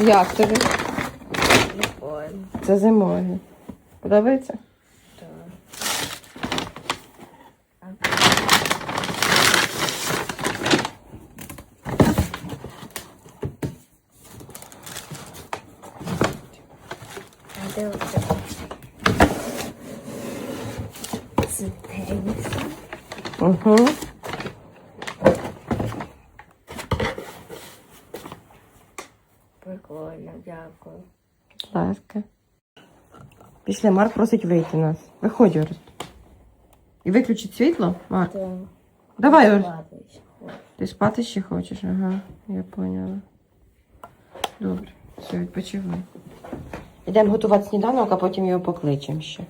Як тобі? Прикольно. Це зимові. Подобається? Угу. Прикольно, дякую. Будь ласка. Після Марк просить вийти нас. Виходь, Орест. І виключить світло? Марк. Так. Давай, Орест. Ти спати ще хочеш? Ага, я поняла. Добре, все, відпочивай. Йдемо готувати сніданок, а потім його покличемо ще.